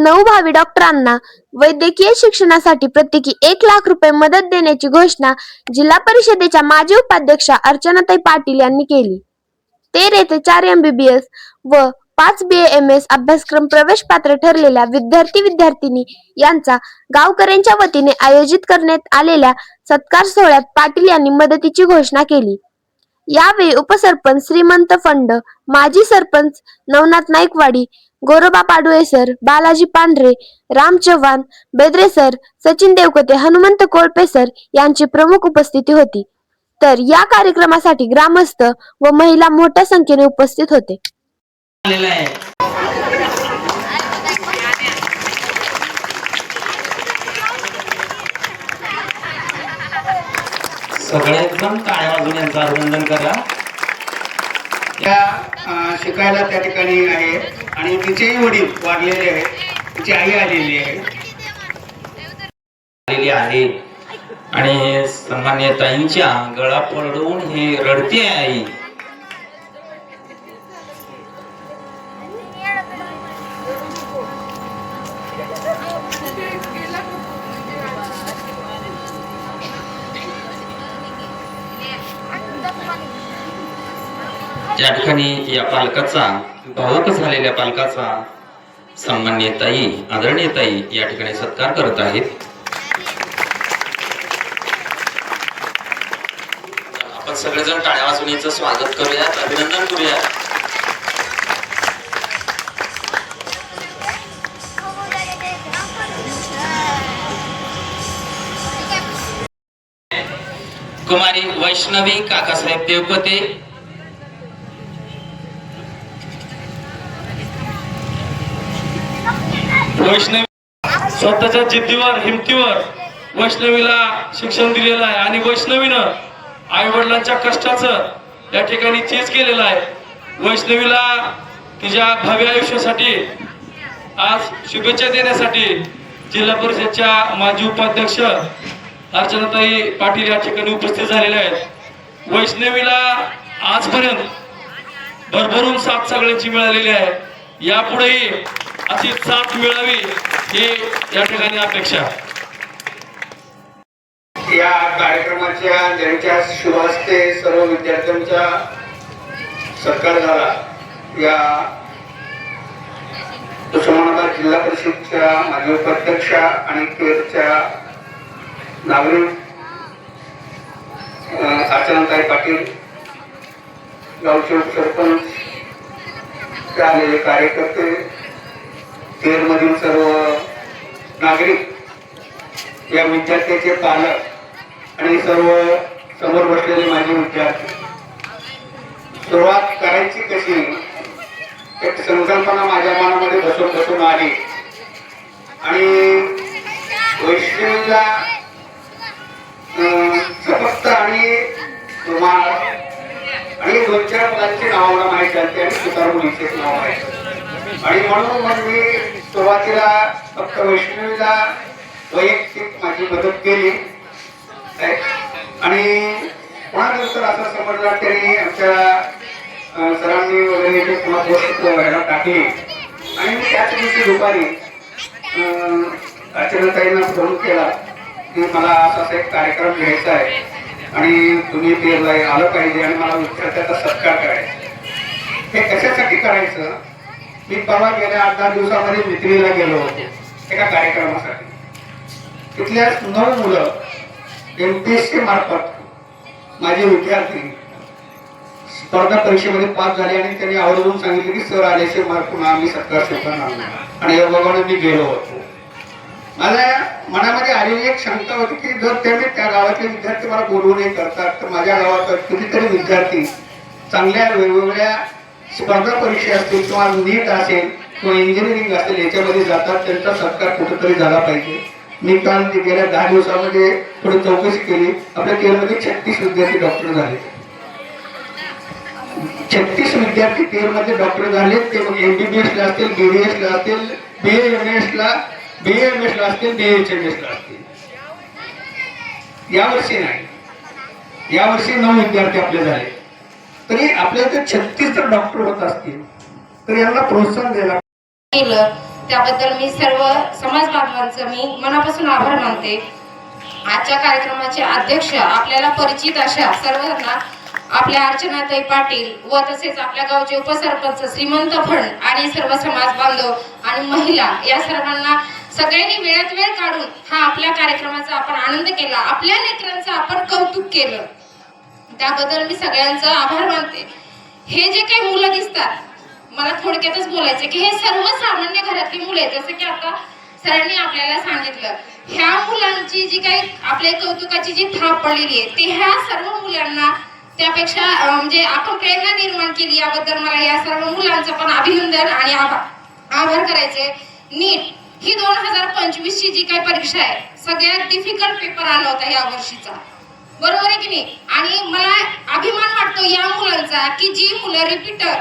नऊ भावी डॉक्टरांना वैद्यकीय शिक्षणासाठी प्रत्येकी एक लाख रुपये मदत देण्याची घोषणा जिल्हा परिषदेच्या माजी उपाध्यक्षा अर्चनाताई पाटील यांनी केली. तेर येथे चार एमबीबीएस व पाच बी एमएस अभ्यासक्रम प्रवेश पात्र ठरलेल्या विद्यार्थी विद्यार्थिनी यांचा गावकऱ्यांच्या वतीने आयोजित करण्यात आलेल्या सत्कार सोहळ्यात पाटील यांनी मदतीची घोषणा केली. यावेळी उपसरपंच श्रीमंत फंड माजी sarpanch Navnath Naikwadi Goroba Padule sir Balaji Pandhare Ram Chavan Bedre sir Sachin Devkate Hanumant Kolpe sir यांची प्रमुख उपस्थिती होती. तर या कार्यक्रमासाठी ग्रामस्थ व महिला मोठ्या संख्येने उपस्थित होते. आलेला एकदम टाळ्या यांचं अभिनंदन करा. त्या शिकायला त्या ठिकाणी आहे आणि तिचेही वडील वाढलेले आहेत. तिची आई आलेली आहे. आलेली आहे. आणि सन्मान्य ताईंच्या गळा पडवून हे रडते आहे आई. या ठिकाणी या पालकाचा भावक झालेल्या पालकाचा सन्मान्य ताई आदरणीय ताई या ठिकाणी सत्कार करत आहेत. आपण सगळेजण टाळ्या वाजवून स्वागत करूयात अभिनंदन करूयात. कुमारी वैष्णवी काकासाहेब देवपते वैष्णवी स्वतःच्या जिद्दीवर हिमतीवर वैष्णवीला शिक्षण दिलेलं आहे. आणि वैष्णवीनं आई वडिलांच्या कष्टाचं या ठिकाणी चीज केलेलं आहे. वैष्णवीला तिच्या भावी आयुष्यासाठी आज शुभेच्छा देण्यासाठी जिल्हा परिषदच्या माजी उपाध्यक्ष अर्चनाताई पाटील या ठिकाणी उपस्थित झालेल्या आहेत. वैष्णवीला आजपर्यंत भरभरून साथ सगळ्यांची मिळालेली आहे. यापुढेही अशी साथ मिळावी ही या ठिकाणी अपेक्षा या कार्यक्रमाच्या ज्यांच्या शुभास्ते सर्व विद्यार्थ्यांचा सत्कार झाला. या उस्मानाबाद जिल्हा परिषदच्या माजी उपाध्यक्षा आणि केरच्या नागरिक अर्चनाताई पाटील गावचे उपसरपंच ते आलेले कार्यकर्ते तेरमधील सर्व नागरिक या विद्यार्थ्याचे पालक आणि सर्व समोर बसलेले माझे विद्यार्थी. सुरुवात करायची कशी? एक संकल्पना माझ्या मनामध्ये बसून बसून आली. आणि वैष्णवीला अं, आणि तुम्हाला आणि दोन चार मुलांची नाव मला माहीत झाली आणि सुतार मुलीचेच नाव माहीत आणि म्हणून मग मी सुरुवातीला फक्त वैष्णवीला वैयक्तिक माझी मदत केली. आणि कोणानंतर असं समजलं तरी आमच्या सरांनी वगैरे इथे पुन्हा गोष्ट व्हायला टाकली. आणि मी त्याच दिवशी दुपारी अचानक ताईंना फोन केला की मला असा एक कार्यक्रम घ्यायचा आहे. आणि तुम्ही पेरला आलं पाहिजे आणि मला विद्यार्थ्याचा सत्कार करायचा. हे कशासाठी करायचं? मी परवा गेल्या आठ दहा दिवसामध्ये मित्रीला गेलो होतो एका कार्यक्रमासाठी. तिथल्या नऊ मुलं एम पी एस सी मार्फत माझे विद्यार्थी स्पर्धा परीक्षेमध्ये पास झाले आणि त्यांनी आवर्जून सांगितले की सर आल्याचे मार्क पुन्हा आम्ही सत्कार स्वीकारणार आणि या बघाने मी गेलो होतो. माझ्या मनामध्ये आलेली एक शंका होती की जर त्यांनी त्या गावातले विद्यार्थी मला बोलवून करतात तर माझ्या गावात कितीतरी विद्यार्थी चांगल्या वेगवेगळ्या स्पर्धा परीक्षा असतील किंवा नीट असेल किंवा इंजिनिअरिंग असेल याच्यामध्ये जातात त्यांचा सत्कार कुठेतरी झाला पाहिजे. मी काल गेल्या दहा दिवसामध्ये थोडी चौकशी केली. आपल्या केरळमध्ये छत्तीस विद्यार्थी डॉक्टर झाले. छत्तीस विद्यार्थी केरळमध्ये डॉक्टर झाले ते मग एमबीबीएस ला असतील बीडीएस ला असतील बी एम एस ला बी एम असतील बी एच असतील. यावर्षी नाही. यावर्षी नऊ विद्यार्थी आपले झाले. तरी आपल्या इथे छत्तीस जर डॉक्टर होत असतील. तर यांना प्रोत्साहन द्यायला केलं त्याबद्दल मी सर्व समाज बांधवांचं मी मनापासून आभार मानते. आजच्या कार्यक्रमाचे अध्यक्ष आपल्याला परिचित अशा सर्वांना आपल्या अर्चनाताई पाटील व तसेच आपल्या गावचे उपसरपंच श्रीमंत फड आणि सर्व समाज बांधव आणि महिला या सर्वांना सगळ्यांनी वेळात वेळ काढून हा आपल्या कार्यक्रमाचा आपण आनंद केला. आपल्या लेकरांचं आपण कौतुक केलं. त्याबद्दल मी सगळ्यांचं आभार मानते. हे जे काही मुलं दिसतात मला थोडक्यातच बोलायचे की हे सर्वसामान्य घरातली मुले जसं की आता सरांनी आपल्याला सांगितलं ह्या मुलांची जी काही आपल्या कौतुकाची जी थाप पडलेली आहे ते ह्या सर्व मुलांना त्यापेक्षा म्हणजे आपण प्रेरणा निर्माण केली याबद्दल मला या सर्व मुलांचं पण अभिनंदन आणि आभार आभार करायचे नीट ही दोन हजार पंचवीस ची जी काही परीक्षा आहे सगळ्यात डिफिकल्ट पेपर आला होता या वर्षीचा. बरोबर आहे की नाही? आणि मला अभिमान वाटतो या मुलांचा की जी मुलं repeater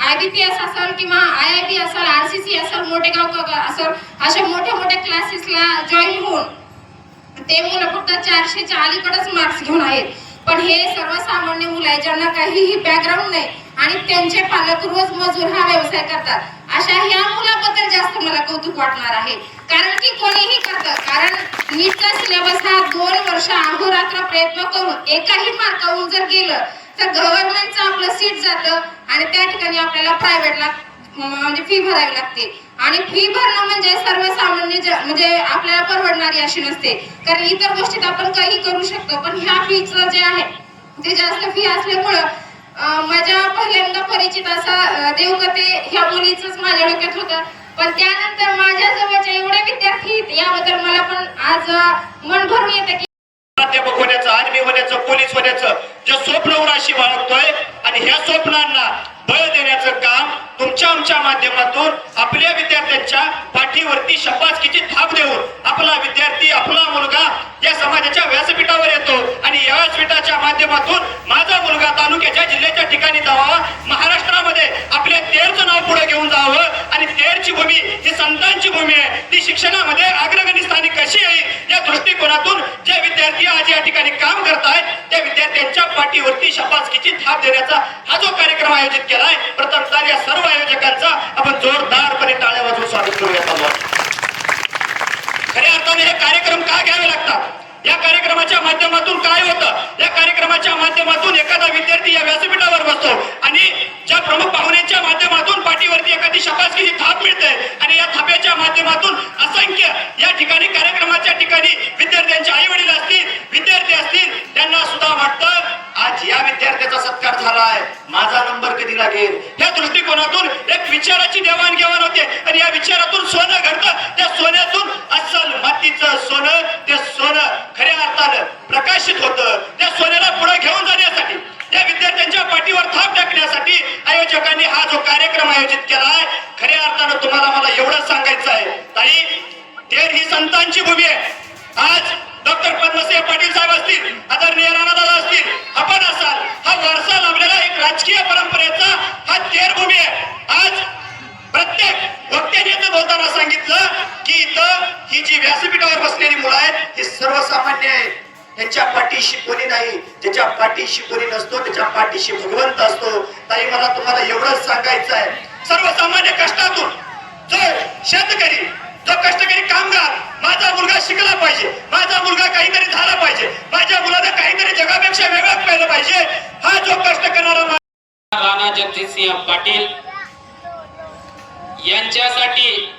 I B P S असेल किंवा आय आय बी असेल आर सी सी असेल मोठे गाव असेल अशा मोठ्या मोठ्या क्लासेसला जॉईन होऊन ते मुलं फक्त चारशेच्या अलीकडेच मार्क्स घेऊन आहेत. पण हे सर्वसामान्य मुलं आहे ज्यांना काहीही बॅकग्राऊंड नाही आणि त्यांचे पालक रोज मजूर हा व्यवसाय करतात. अशा ह्या मुलाबद्दल जास्त मला कौतुक वाटणार आहे. कारण की कोणीही करतं. कारण नीटचा सिलेबस हा दोन वर्ष अहोरात्र प्रयत्न करून एकाही मार्कावरून जर गेलं तर गव्हर्नमेंटचं आपलं सीट जातं आणि त्या ठिकाणी आपल्याला प्रायव्हेटला म्हणजे फी भरावी लागते. आणि फी भरणं म्हणजे सर्वसामान्य म्हणजे आपल्याला परवडणारी अशी नसते. कारण इतर गोष्टीत आपण काही करू शकतो पण ह्या फीचं जे आहे ते जास्त फी असल्यामुळं माझ्या पहिल्यांदा परिचित असा देवगते ह्या मुलीच माझ्या डोक्यात होतं. पण त्यानंतर माझ्या जवळच्या एवढे विद्यार्थी याबद्दल मला पण आज मन भरून येतं की प्राध्यापक होण्याचं आर्मी होण्याचं पोलीस होण्याचं जे स्वप्न उराशी बाळगतोय आणि ह्या स्वप्नांना बळ देण्याचं काम तुमच्या आमच्या माध्यमातून आपल्या विद्यार्थ्यांच्या पाठीवरती शपासकीची थाप देऊन आपला विद्यार्थी आपला मुलगा या समाजाच्या व्यासपीठावर येतो. आणि या व्यासपीठाच्या माध्यमातून माझा मुलगा तालुक्याच्या जिल्ह्याच्या ठिकाणी जावा. महाराष्ट्रामध्ये आपल्या तेरचं नाव पुढे घेऊन जावं. आणि तेरची भूमी ही संतांची भूमी आहे. ती शिक्षणामध्ये अग्रगणी स्थानी कशी येईल या दृष्टिकोनातून जे विद्यार्थी आज या ठिकाणी काम करतायत त्या विद्यार्थ्यांच्या पाठीवरती शपासकीची थाप देण्याचा हा जो कार्यक्रम आयोजित केलाय प्रथमतः या सर्व आयोजकांचा आपण जोरदारपणे टाळ्या वाजवून स्वागत करूया खऱ्या अर्थाने हे कार्यक्रम का घ्यावे लागतात? या कार्यक्रमाच्या माध्यमातून काय होतं? या कार्यक्रमाच्या माध्यमातून एखादा विद्यार्थी या व्यासपीठावर बसतो आणि ज्या प्रमुख पाहुण्यांच्या माध्यमातून पाठीवरती एखादी शपासकीची थाप मिळते आणि या थाप्याच्या माध्यमातून असंख्य या ठिकाणी कार्यक्रमाच्या ठिकाणी विद्यार्थ्यांचे आई वडील असतील विद्यार्थी असतील त्यांना सुद्धा वाटतं आज या विद्यार्थ्याचा सत्कार झालाय माझा नंबर कधी लागेल या दृष्टिकोनातून एक विचाराची देवाणघेवाण होते आणि या विचारातून सोनं घडतं त्या सोन्यातून अस्सल मातीचं सोनं ते सोनं खऱ्या अर्थानं प्रकाशित होतं त्या सोन्याला पुढे घेऊन जाण्यासाठी त्या विद्यार्थ्यांच्या पाठीवर थाप टाकण्यासाठी आयोजकांनी हा जो कार्यक्रम आयोजित केलाय खऱ्या अर्थानं तुम्हाला मला एवढंच सांगायचं आहे ताई तेर ही संतांची भूमी आहे आज डॉक्टर पद्मसिंह पाटील साहेब असतील आदरणीय राणादादा असतील आपण असाल हा वारसा लाभलेला एक राजकीय परंपरेचा हा तेर भूमी आहे आज प्रत्येक वक्त्याने इथं सांगितलं की इथं ही जी व्यासपीठावर बसलेली मुलं आहेत ही सर्वसामान्य आहेत त्यांच्या पाठीशी कोणी नाही ज्याच्या पाठीशी कोणी नसतो त्याच्या पाठीशी भगवंत असतो. ताई मला तुम्हाला एवढंच सांगायचं आहे. सर्वसामान्य कष्टातून जो शेतकरी जो कष्टकरी कामगार माझा मुलगा शिकला पाहिजे माझा मुलगा काहीतरी झाला पाहिजे माझ्या मुलाला काहीतरी जगापेक्षा वेगळं पाहिलं पाहिजे हा जो कष्ट करणारा राणा जगजितसिंह पाटील यांच्यासाठी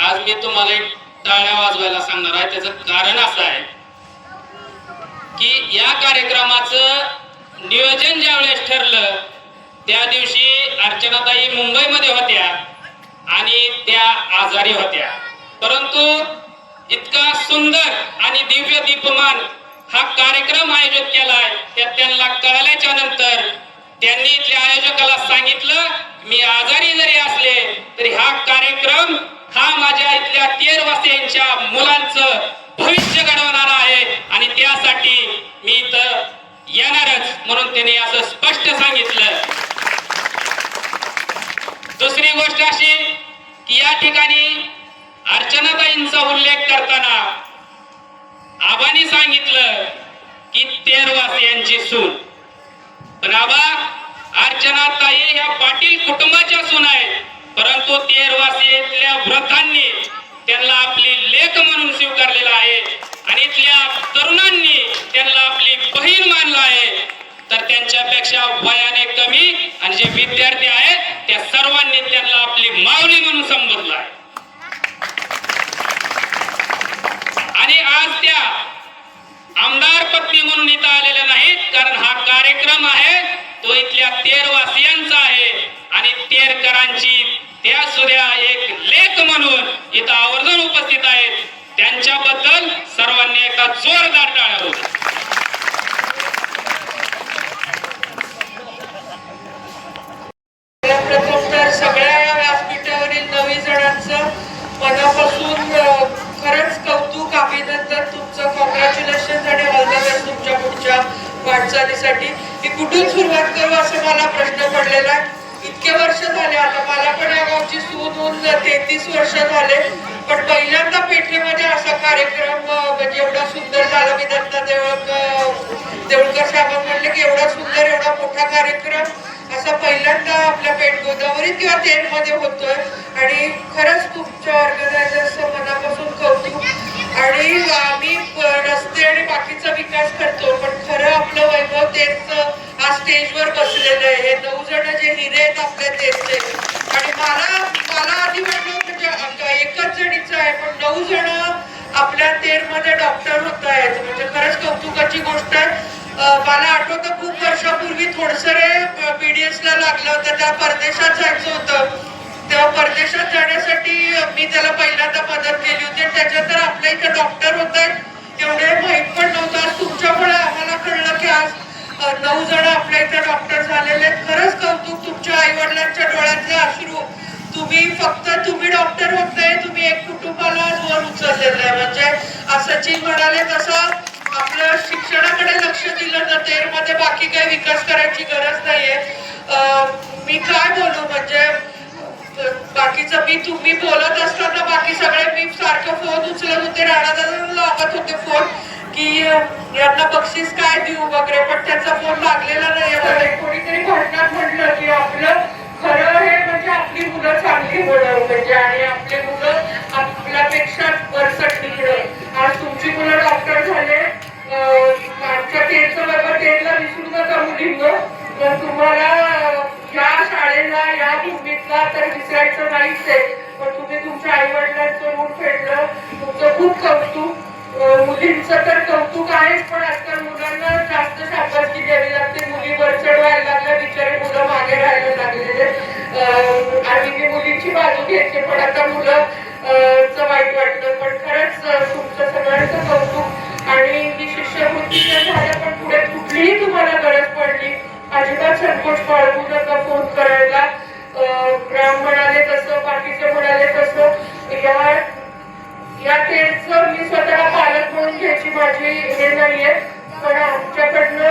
आज मी तुम्हाला एक टाळ्या वाजवायला सांगणार आहे. त्याचं कारण असं आहे की या कार्यक्रमाचं नियोजन ज्यावेळेस ठरलं त्या दिवशी अर्चनाताई मुंबईमध्ये होत्या आणि त्या आजारी होत्या. परंतु इतका सुंदर आणि दिव्य दीपमान हा कार्यक्रम आयोजित केलाय त्या त्यांना कळल्याच्या नंतर त्यांनी इथल्या आयोजकाला सांगितलं मी आजारी जरी असले तरी हा कार्यक्रम हा माझ्या इथल्या तेरवासियांच्या मुलांचं भविष्य घडवणार आहे. आणि त्यासाठी मी इथं येणारच म्हणून त्यांनी असं स्पष्ट सांगितलं. दुसरी गोष्ट अशी की या ठिकाणी अर्चनाताईंचा उल्लेख करताना आबानी सांगितलं की तेरवासियांची सून. पण आबा अर्चनाताई ह्या पाटील कुटुंबाच्या सून आहेत. परंतु तेरवासीतल्या व्रतांनी त्यांना आपली लेख म्हणून स्वीकारलेला आहे. आणि इथल्या तरुणांनी त्यांना आपली बहीण मानलं आहे. तर त्यांच्यापेक्षा वयाने कमी आणि जे विद्यार्थी आहेत त्या सर्वांनी त्यांना आपली माऊली म्हणून संबोधलं आहे. आणि आज त्या आमदार पत्नी म्हणून इथं आलेल्या नाहीत कारण हा कार्यक्रम आहे तो इथल्या तेरवासियांचा आहे. आणि तेरकरांची त्या सुद्धा एक लेख म्हणून इथं आवर्जून उपस्थित आहेत. त्यांच्याबद्दल सर्वांनी एका जोरदार टाळ्या प्रथम तर सगळ्या या व्यासपीठावरील नवीन जणांचं मनापासून खरंच कौतुक अभिनंदन तुमचं कॉंग्रॅच्युलेशन आणि ऑल द बेस्ट तुमच्या पुढच्या वाटचालीसाठी. मी कुठून सुरुवात करू असं मला प्रश्न पडलेला आहे? इतके वर्ष झाले आता मला पण या गावची सून होऊन तेहतीस वर्ष झाले. पण पहिल्यांदा पेठेमध्ये असा कार्यक्रम म्हणजे एवढा सुंदर झाला. मी दत्ता देवळक देवळकर साहेबांना म्हटलं की एवढा सुंदर एवढा मोठा कार्यक्रम असा पहिल्यांदा आपल्या पेठ गोदावरी किंवा तेलमध्ये होतोय. आणि खरंच तुमच्या ऑर्गनायझरचं मनापासून कौतुक आणि आम्ही रस्ते आणि बाकीचा विकास करतो पण खरं आपलं वैभव तेच आज स्टेजवर बसलेलं आहे. हे नऊ जण जे हिरे आहेत आपल्या तेरचे आणि मला मला आधी वाटलं म्हणजे एकच जणीचं आहे पण नऊ जण आपल्या तेरमध्ये डॉक्टर होत आहेत. म्हणजे खरंच कौतुकाची गोष्ट आहे. मला आठवतं खूप वर्षापूर्वी थोडसरे बीडीएस ला लागलं होतं. त्या परदेशात जायचं होतं. परदेशात जाण्यासाठी मी त्याला पहिल्यांदा मदत केली होती. त्याच्यात तर आपल्या इथे डॉक्टर होत एवढे माहीत पण नव्हतं. आज तुमच्यामुळे आम्हाला कळलं की आज नऊ जण आपल्या इथे डॉक्टर झालेले आहेत. खरंच कौतुक तुमच्या आई वडिलांच्या डोळ्यातले अश्रू. तुम्ही फक्त तुम्ही डॉक्टर होत नाही तुम्ही एक कुटुंबाला आज वर उचललेलं आहे. म्हणजे सचिन म्हणाले तसं आपलं शिक्षणाकडे लक्ष दिलं तर तेरमध्ये बाकी काही विकास करायची गरज नाहीये. मी काय बोलू? म्हणजे बाकीचं मी तुम्ही बोलत असताना बाकी सगळे मी सारखं फोन उचलत होते. राणादादांना लावत होते फोन की यांना बक्षीस काय देऊ वगैरे पण त्याचा फोन लागलेला नाही. आहे कोणीतरी भाषणात म्हटलं की आपलं खरं हे म्हणजे आपली मुलं चांगली होणं म्हणजे आणि आपली नाहीच आहे पण तुम्ही तुमच्या आई वडिलांचं ऋण फेडलं. तुमचं खूप कौतुक. मुलींचं तर कौतुक आहेच पण आजकाल मुलांना जास्त शाबासकी द्यावी लागते. मुली वरचड व्हायला लागल्या बिचारे मुलं मागे राहायला लागलेले. अं, आणि मी मुलींची बाजू घ्यायची पण आता मुलं च वाईट वाटलं. पण खरंच तुमचं सगळ्यांचं कौतुक आणि ही शिष्यवृत्ती जर झाल्या पण पुढे कुठलीही तुम्हाला गरज पडली अजिबात संकोच बाळगू नका फोन करायला. अं, राम म्हणाले बाकीचे म्हणाले तसं या या तेलचं मी स्वतःला पालक म्हणून घ्यायची माझी हे नाहीये. पण आमच्याकडनं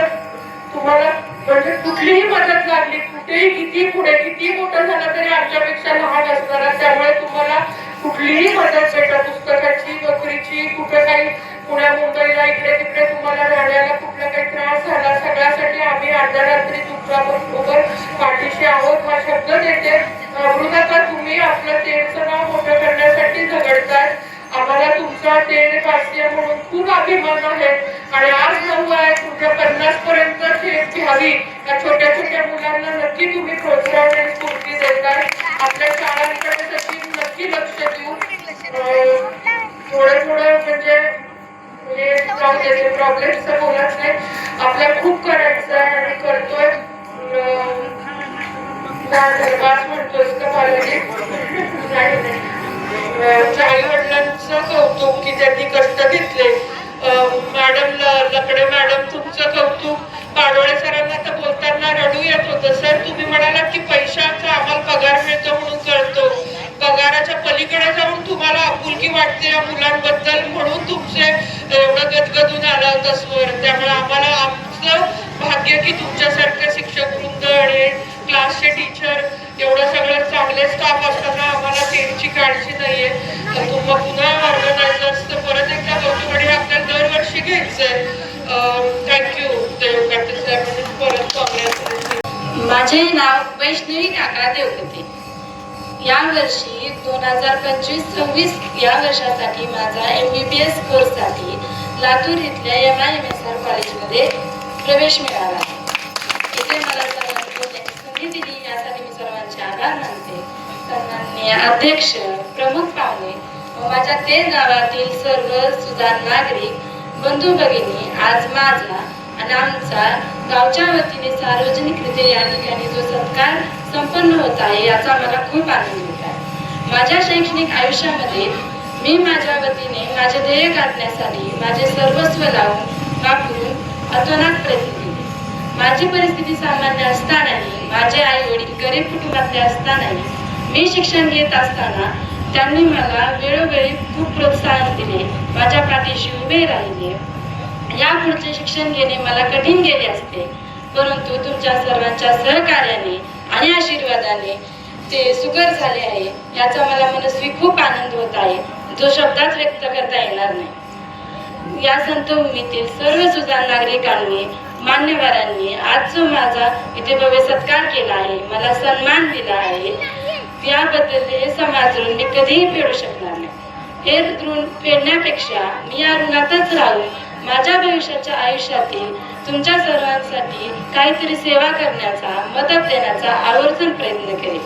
तुम्हाला म्हणजे कुठलीही मदत लागली कुठेही किती पुढे किती मोठं झालं तरी आमच्यापेक्षा लहान असणार. त्यामुळे तुम्हाला कुठलीही मदत भेटा पुस्तकाची नोकरीची कुठं काही पुण्या मुंबईला इकडे तिकडे तुम्हाला राहण्याला कुठला काही त्रास झाला सगळ्यासाठी आम्ही अर्ध्या रात्री तुमच्या बरोबर पाठीशी आहोत. हा शब्द देते. घाबरू नका तुम्ही. आपलं तेलचं नाव मोठं करण्यासाठी झगडताय आम्हाला तुमचा तेल वाचते म्हणून खूप अभिमान आहे. आणि आज नऊ आहे. तुमच्या पन्नास पर्यंत शेत घ्यावी. या छोट्या छोट्या मुलांना नक्की तुम्ही प्रोत्साहन आणि स्फूर्ती देताय. आपल्या शाळांकडे तशी नक्की लक्ष देऊ थोडं थोडं म्हणजे हे जाऊ द्यायचे प्रॉब्लेमचं नाही. आपल्याला खूप करायचं आहे आणि करतोय. अं, म्हणतोस का बालाजी? नाही आई वडिलांचं कौतुक की त्यांनी कष्ट घेतले. मॅडम लकडे मॅडम तुमचं कौतुक. पाडोळे सरांना तर बोलताना रडू येत होतं. सर तुम्ही म्हणालात की पैशाचा आम्हाला पगार मिळतो म्हणून कळतो पगाराच्या पलीकडे जाऊन तुम्हाला आपुलकी वाटते या मुलांबद्दल म्हणून तुमचे एवढं गदगदून आला होता स्वर त्यामुळे आम्हाला आमचं भाग्य की तुमच्यासारखे शिक्षक वृंद आणि क्लासचे टीचर एवढं सगळं चांगले स्टाफ असताना आम्हाला त्यांची काळजी नाहीये. तर तुम्हाला पुन्हा ऑर्गनायझर्स असतं. परत एकदा कौतुक आणि आपल्याला दरवर्षी घ्यायचंय थँक्यू देवकाटे सर परत काँग्रेस माझे नाव वैष्णवी काका देवकते यावर्षी दोन हजार पंचवीस सव्वीस या वर्षासाठी माझा एम बी बी एस कोर्ससाठी लातूर इथल्या M I M S R कॉलेजमध्ये प्रवेश मिळाला. इथे मला सर्वांनी बोलण्याची संधी दिली यासाठी मी सर्वांचे आभार मानते. सन्माननीय अध्यक्ष प्रमुख पाहुणे व माझ्या ते गावातील सर्व सुजाण नागरिक बंधू भगिनी आज माझा आणि आमचा गावच्या वतीने सार्वजनिकरित्या या ठिकाणी जो सत्कार संपन्न होत आहे याचा मला खूप आनंद होत आहे. माझ्या शैक्षणिक आयुष्यामध्ये मी माझ्या वतीने माझे ध्येय गाठण्यासाठी माझे सर्वस्व लावून वापरून अतोनात प्रयत्न केले. माझी परिस्थिती सामान्य असतानाही माझे आई वडील गरीब कुटुंबातले असतानाही मी शिक्षण घेत असताना त्यांनी मला वेळोवेळी खूप प्रोत्साहन दिले माझ्या पाठीशी उभे राहिले. या पुढचे शिक्षण घेणे मला कठीण गेले असते परंतु तुमच्या सर्वांच्या सहकार्याने आणि आशीर्वादाने ते सुकर झाले आहे याचा मला मनस्वी खूप आनंद होत आहे. जो शब्दात व्यक्त करता येणार नाही. या संतभूमीतील सर्व सुजाण नागरिकांनी मान्यवरांनी आज जो माझा इथे भव्य सत्कार केला आहे मला सन्मान दिला आहे त्याबद्दल हे समाजून मी कधीही फेडू शकणार नाही. हे ऋण फेडण्यापेक्षा मी या ऋणातच राहून माझ्या भविष्याच्या आयुष्यातील तुमच्या सर्वांसाठी काहीतरी सेवा करण्याचा मदत देण्याचा आवर्जून प्रयत्न करेन.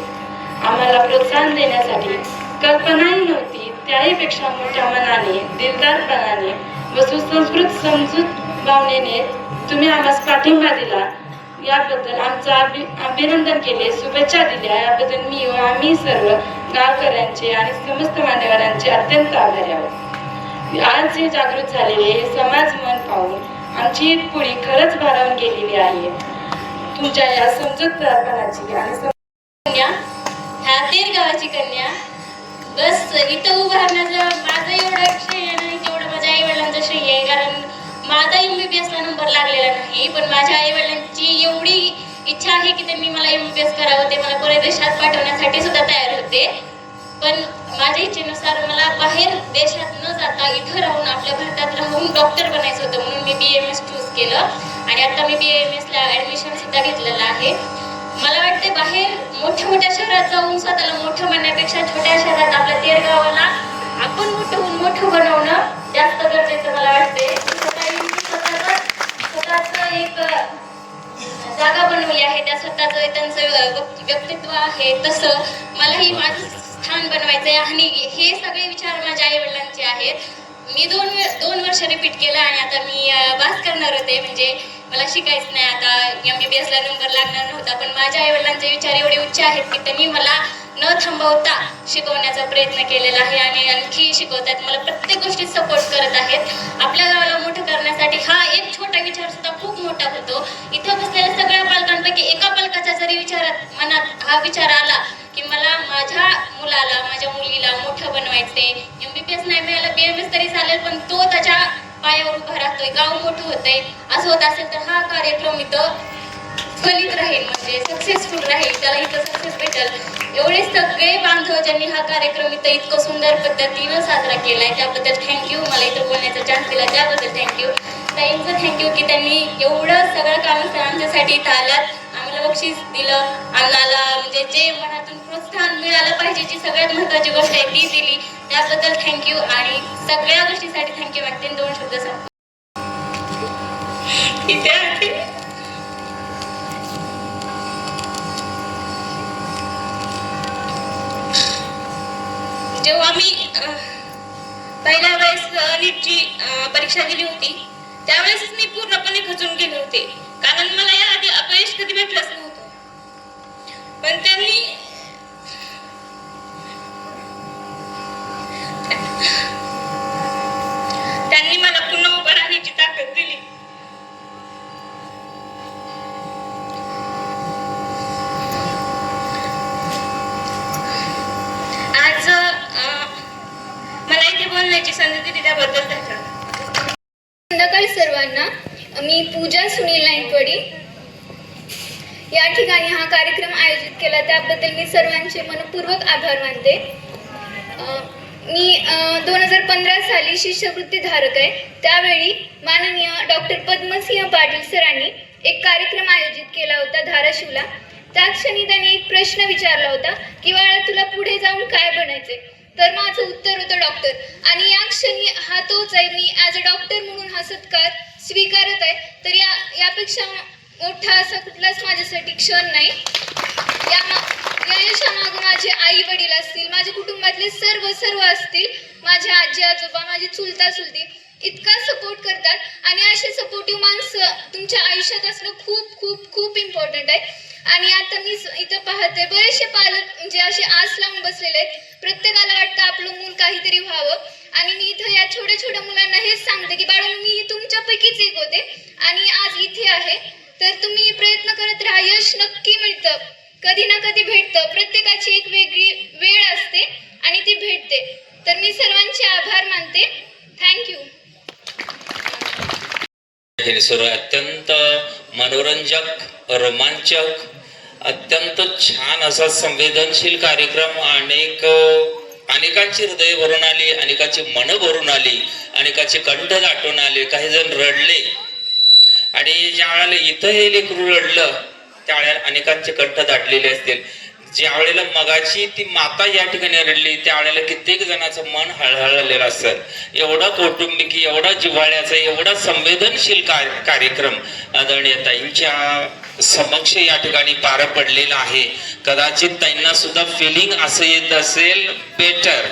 आम्हाला प्रोत्साहन देण्यासाठी कल्पनाही नव्हती त्याहीपेक्षा मोठ्या मनाने दिलदारपणाने व सुसंस्कृत समजूत भावनेने तुम्ही आम्हाला पाठिंबा दिला. याबद्दल आमचं अभि अभिनंदन केले शुभेच्छा दिल्या. याबद्दल मी व आम्ही सर्व गावकऱ्यांचे आणि समस्त मान्यवरांचे अत्यंत आभारी आहोत. आज जे जागृत झालेले हे समाज मन पाहून आमची एक पुढी खरंच भारावून गेलेली आहे. तुमच्या या समजूतदारपणाची आणि कन्या ह्या तेर गावाची कन्या बस इथं उभं राहण्याचं माझं एवढं श्रेय नाही तेवढं माझ्या आई वडिलांचं श्रेय आहे कारण माझा एम बी बी एसला नंबर लागलेला नाही पण माझ्या आई वडिलांची एवढी इच्छा आहे की त्यांनी मला एम बी बी एस करावं ते मला परदेशात पाठवण्यासाठी सुद्धा तयार होते. पण माझ्या इच्छेनुसार मला बाहेर देशात मला इथं राहून आपल्या भारतात राहून डॉक्टर बनायचं होतं म्हणून मी बी एम एस चूज केलं. आणि आता मी बी एम एसला ॲडमिशन सुद्धा घेतलेलं आहे. मला वाटते बाहेर मोठ्या मोठ्या शहरात जाऊन स्वतःला मोठं म्हणण्यापेक्षा छोट्या शहरात आपल्या तेर गावाला आपण मोठं होऊन मोठं बनवणं जास्त गरजेचं मला वाटते स्वतःचं एक जागा बनवली आहे. त्या स्वतःचं त्यांचं व्यक्तित्व आहे. तसं मलाही माझं छान बनवायचं आहे आणि हे सगळे विचार माझ्या आई वडिलांचे आहेत. मी दोन दोन वर्ष रिपीट केलं आणि आता मी बास करणार होते. म्हणजे मला शिकायचं नाही. आता एम बी बी एसला नंबर लागणार नव्हता. पण माझ्या आई वडिलांचे विचार एवढे उच्च आहेत की त्यांनी मला न थांबवता शिकवण्याचा प्रयत्न केलेला आहे. आणि आणखी शिकवतात. मला प्रत्येक गोष्टीत सपोर्ट करत आहेत. आपल्या गावाला मोठं करण्यासाठी हा एक छोटा विचार सुद्धा खूप मोठा होतो. इथं बसलेल्या सगळ्या पालकांपैकी एका पालकाच्या जरी विचारात मनात हा विचार आला मला माझ्या मुलाला माझ्या मुलीला मोठं बनवायचंय. एम बी पी एस नाही मिळालं बी एम एस तरी चालेल पण तो त्याच्या पायावर उभा राहतोय. गाव मोठं होतंय. असं होत असेल तर हा कार्यक्रम इथं फलित राहील म्हणजे सक्सेसफुल राहील. त्याला इथं सक्सेस भेटेल. एवढे सगळे बांधव ज्यांनी हा कार्यक्रम इथं इतकं सुंदर पद्धतीनं साजरा केला आहे त्याबद्दल थँक्यू मला इथं बोलण्याचा चान्स दिला त्याबद्दल थँक्यू ताईंचं थँक्यू की त्यांनी एवढं सगळं काम आमच्यासाठी इथं आल्यात बक्षीस दिलं. आम्हाला म्हणजे जे मनातून प्रोत्साहन मिळालं पाहिजे जी सगळ्यात महत्वाची गोष्ट आहे ती दिली. त्याबद्दल थँक्यू आणि सगळ्या गोष्टीसाठी थँक्यू वाटते दोन शब्द सांगतो जेव्हा मी पहिल्या वेळेस नीटची परीक्षा दिली होती त्यावेळेसच मी पूर्णपणे खचून गेले होते. कारण मला याआधी अपयश कधी भेटलंच नव्हतं. पण त्यांनी पूजा सुनील नाईकवडी या ठिकाणी हा कार्यक्रम आयोजित केला. त्याबद्दल मी सर्वांचे मनपूर्वक आभार मानते. मी दोन हजार पंधरा साली शिष्यवृत्ती धारक आहे. त्यावेळी माननीय डॉक्टर पद्मसिंह पाटील सरांनी एक कार्यक्रम आयोजित केला होता धाराशिवला. त्या क्षणी त्यांनी एक प्रश्न विचारला होता की बाळा तुला पुढे जाऊन काय बनायचे तर माझं उत्तर होतं डॉक्टर. आणि या क्षणी हा तोच आहे. मी ॲज अ डॉक्टर म्हणून हा सत्कार स्वीकारत आहे तर या यापेक्षा मोठा असा कुठलाच माझ्यासाठी क्षण नाही. या या यशामागं माझे आई वडील असतील माझ्या कुटुंबातले सर्व सर्व असतील माझे आजी आजोबा माझी चुलता चुलती इतका सपोर्ट करतात. आणि असे सपोर्टिव्ह माणसं तुमच्या आयुष्यात असणं खूप खूप खूप इम्पॉर्टंट आहे. आणि आता मी इथं पाहते बरेचसे पालक म्हणजे असे आस लावून बसलेले आहेत प्रत्येकाला वाटतं आपलं मूल काहीतरी व्हावं आणि मी इथं या छोट्या छोट्या मुलांना हेच सांगते की बाळा मी तुमच्यापैकीच एक होते आणि आज इथे आहे तर तुम्ही प्रयत्न करत राहा यश नक्की मिळतं कधी ना कधी भेटतं प्रत्येकाची एक वेगळी वेळ असते आणि ती भेटते तर मी सर्वांचे आभार मानते थँक्यू हे सर्व अत्यंत मनोरंजक रोमांचक अत्यंत छान असा संवेदनशील कार्यक्रम अनेक अनेकांची हृदय भरून आली अनेकांची मन भरून आली अनेकाचे कंठ दाटून आले काही जण रडले. आणि ज्या वेळेला इथं हे लेकरू रडलं त्यावेळेला अनेकांचे कंठ दाटलेले असतील. ज्या वेळेला मगाची ती माता या ठिकाणी रडली त्यावेळेला कित्येक जणांचं मन हळहळलेलं असत एवढा कौटुंबिकी एवढा जिव्हाळ्याचा एवढा संवेदनशील कार्य कार्यक्रम आदरणीय ताईंच्या समक्ष या ठिकाणी पार पडलेला आहे. कदाचित त्यांना सुद्धा फिलिंग असं येत असेल better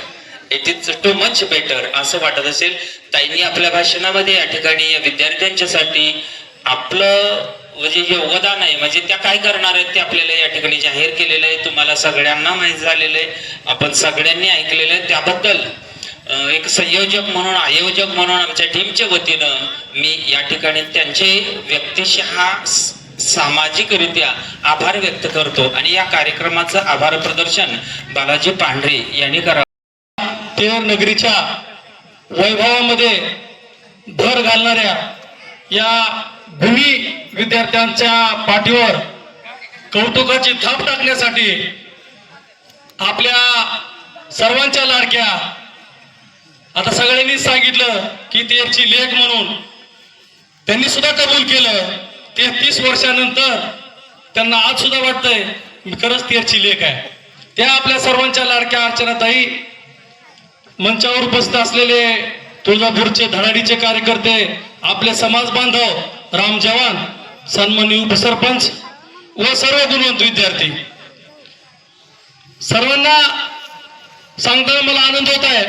it is too much better असं वाटत असेल. त्यांनी आपल्या भाषणामध्ये या ठिकाणी या विद्यार्थ्यांच्यासाठी आपलं म्हणजे योगदान आहे म्हणजे त्या काय करणार आहेत ते आपल्याला या ठिकाणी जाहीर केलेलं आहे. तुम्हाला सगळ्यांना माहीत झालेलं आहे. आपण सगळ्यांनी ऐकलेलं आहे त्याबद्दल. एक संयोजक म्हणून आयोजक म्हणून आमच्या टीमच्या वतीनं मी या ठिकाणी त्यांचे व्यक्तिशः हा सामाजिकरित्या आभार व्यक्त करतो आणि या कार्यक्रमाचं आभार प्रदर्शन बालाजी पांढरे यांनी करावं. तेर नगरीच्या वैभवामध्ये भर घालणाऱ्या या गुणी विद्यार्थ्यांच्या पाठीवर कौतुकाची थाप टाकण्यासाठी आपल्या सर्वांच्या लाडक्या आता सगळ्यांनी सांगितलं की तेरची लेख म्हणून त्यांनी सुद्धा कबूल केलं. तेहतीस वर्षानंतर त्यांना आज सुद्धा वाटतंय मी खरंच तेरची लेख आहे. त्या आपल्या सर्वांच्या लाडक्या अर्चनाताई मंचावर उपस्थित असलेले तुळजापूरचे धडाडीचे कार्यकर्ते आपले समाज बांधव राम जवान सन्माननीय उपसरपंच व सर्व गुणवंत विद्यार्थी. सर्वांना सांगताना मला आनंद होत आहे.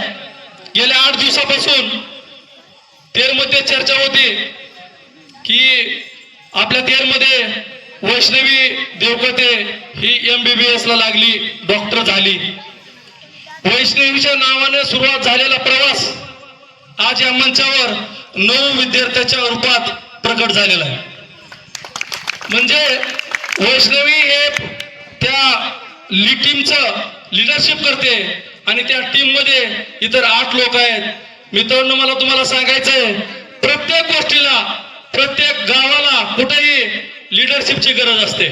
गेल्या आठ दिवसापासून तेरमध्ये चर्चा होती की आपल्या तेरमध्ये वैष्णवी देवकते ही एम बी बी लागली डॉक्टर झाली. वैष्णवीच्या नावाने सुरुवात झालेला प्रवास आज या मंचावर नऊ विद्यार्थ्याच्या रूपात प्रकट झालेला आहे. म्हणजे वैष्णवी हे त्या ली टीमचं लिडरशिप करते आणि त्या टीममध्ये इतर आठ लोक आहेत. मित्रांनो मला तुम्हाला सांगायचंय प्रत्येक गोष्टीला प्रत्येक गावाला कुठेही लिडरशिपची गरज असते.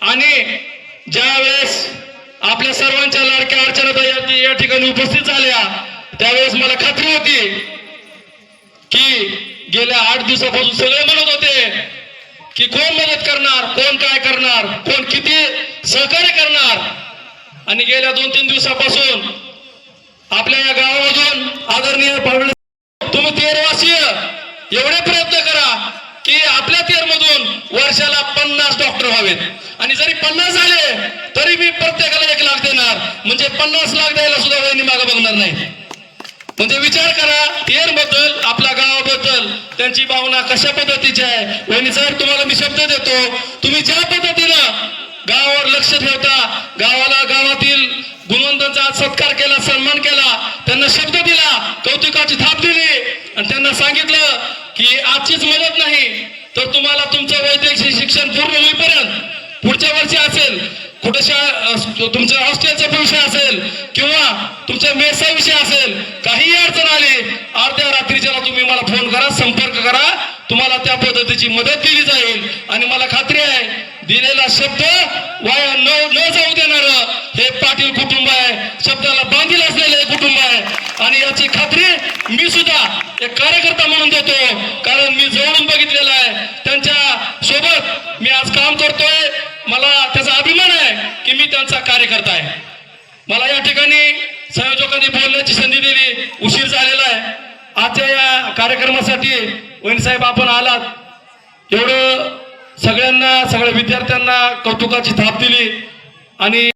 आणि ज्या वेळेस आपल्या सर्वांच्या लाडक्या अर्चना या- या ठिकाणी उपस्थित झाल्या त्यावेळेस मला खात्री होती की गेल्या आठ दिवसापासून सगळे म्हणत होते की कोण मदत करणार कोण काय करणार कोण किती सहकार्य करणार. आणि गेल्या दोन तीन दिवसापासून आपल्या या गावामधून आदरणीय पावले तुम्ही तेरवासीय एवढे प्रयत्न करा तेरमधून वर्षाला पन्नास डॉक्टर व्हावेत. आणि जरी पन्नास झाले तरी मी प्रत्येकाला एक लाख देणार. म्हणजे पन्नास लाख द्यायला सुद्धा वहिनी मागे बघणार नाही. म्हणजे विचार करा तेरबद्दल आपल्या गावाबद्दल त्यांची भावना कशा पद्धतीची आहे? वहिनी साहेब तुम्हाला मी शब्द देतो. तुम्ही ज्या पद्धतीनं गावावर लक्ष ठेवता गावाला गावातील गुणवंतांचा आज सत्कार केला सन्मान केला त्यांना शब्द दिला कौतुकाची थाप दिली आणि त्यांना सांगितलं की आजचीच मदत नाही. तर तुम्हाला तुमचं वैद्यकीय शिक्षण पूर्ण होईपर्यंत पुढच्या वर्षी असेल कुठे तुमच्या हॉस्टेलचा विषय असेल किंवा तुमच्या मेसचा विषय असेल काही अडचण आली अर्ध्या रात्रीच्याला तुम्ही मला फोन करा संपर्क करा तुम्हाला त्या पद्धतीची मदत दिली जाईल. आणि मला खात्री आहे दिलेला शब्द वाया न न जाऊ देणार हे पाटील कुटुंब आहे. शब्दाला बांधील असलेले हे कुटुंब आहे. आणि याची खात्री मी सुद्धा एक कार्यकर्ता म्हणून देतो. कारण मी जवळून बघितलेलं आहे. त्यांच्यासोबत मी आज काम करतोय. मला त्याचा अभिमान आहे की मी त्यांचा कार्यकर्ता आहे. मला या ठिकाणी संयोजकांनी बोलण्याची संधी दिली. उशीर झालेला आहे. आजच्या या कार्यक्रमासाठी वैनसाहेब आपण आलात. एवढं सगळ्यांना सगळ्या विद्यार्थ्यांना कौतुकाची थाप दिली आणि